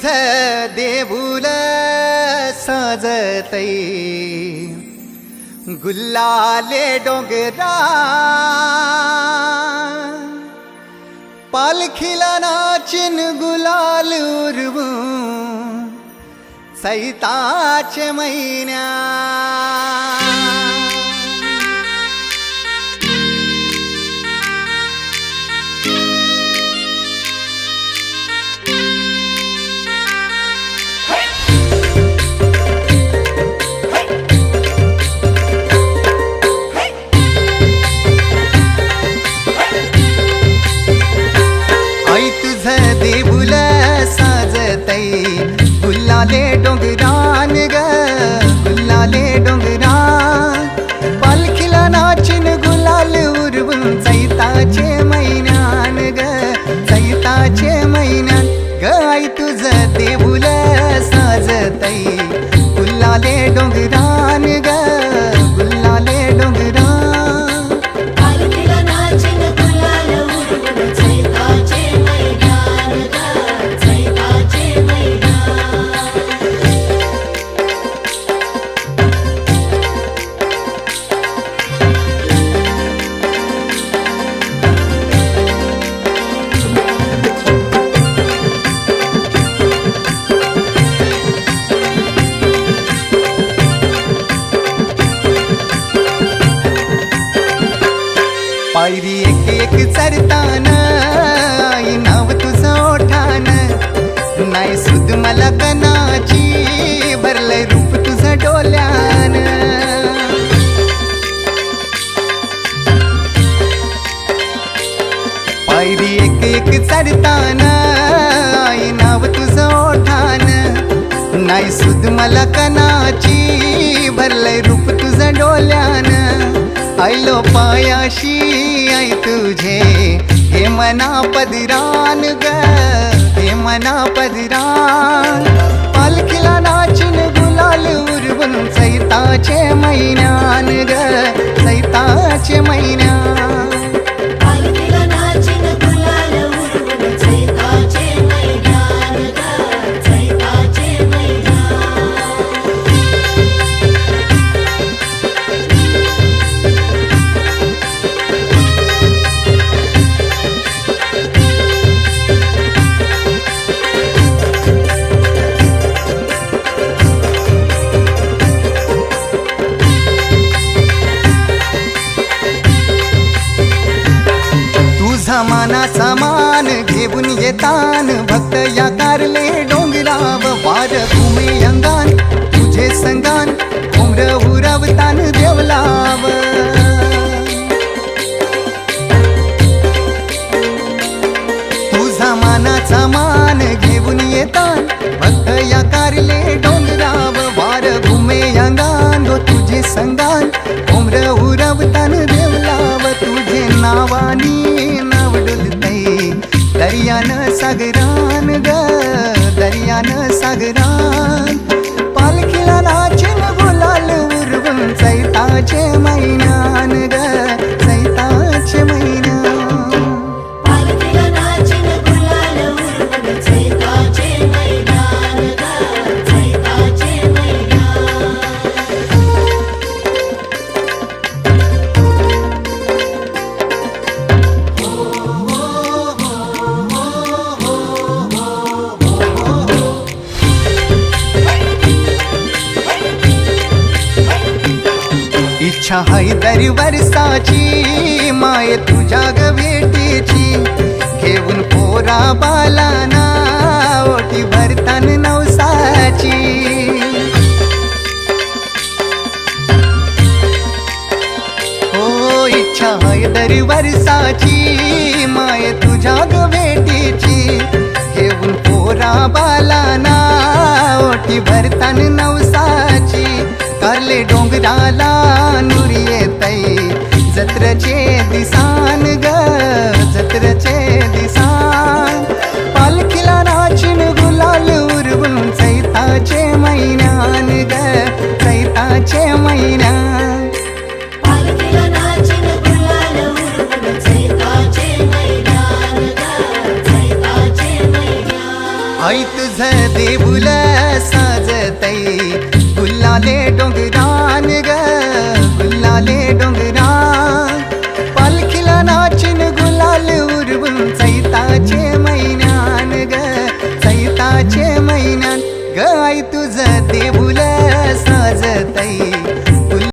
तुझ देऊल सजतै गुल्लाले डोंगरा. पालखिलाना चिन गुलाल उरवू. सैताच महिन्या गुल्लाले डोंगरान ग गुल्लाले डोंगरान. पालखीला नाचिन गुलाल उरवून चैताचे महिन्यान ग चैताचे महिन्यान ग आई तुझं देऊल साजतई गुल्लाले डोंगरान. पायरी एक एक चरतान आई नाव तुझं ओठान. नाही सुद मला कनाची भरलंय रूप तुझं डोल्यान. पायरी एक एक चरतान आई नाव तुझं ओठान. नाही सुद मला कनाची आयलो पायाशी आई तुझे. हे मना पदिरान ग हे मना पदिरान. पालखीला नाचिन गुलाल उरवून सैताचे महिन्यान ग सैताचे महिन्यान तुझा समान घेऊन येतान. भक्त या कारले डोंगराव वार घुमे अंगान तुझे संगान उमर उरवतान देवलाव. तुझा मानाचा मान घेऊन येतान. भक्त या कारले चैताचे महिन्यान इच्छा हाय दर वर्षाची माय तुझ्या ग भेटीची घेऊन पोरा बालाना ओटी भरतान नवसाची. हो इच्छा हाय दर वर्षाची माय तुझ्या ग भेटीची घेऊन पोरा बालाना ओटी भरतान नवसाची. करले डोंगराला जत्रचे दिसान ग जत्रचे दिसान। पालखीला नाचिन गुलाल उरवून चैताचे महिन्यान ग चैताचे महिन्यान पालखीला नाचिन गुलाल उडवून चैताचे मैदान ग चैताचे मैदान आई तुझ देऊल साजतई गुल्ला गुल्लाले डोंगरान ग गुल्लाले डोंगरान पालखीला नाचिन गुलाल उरवून चैताचे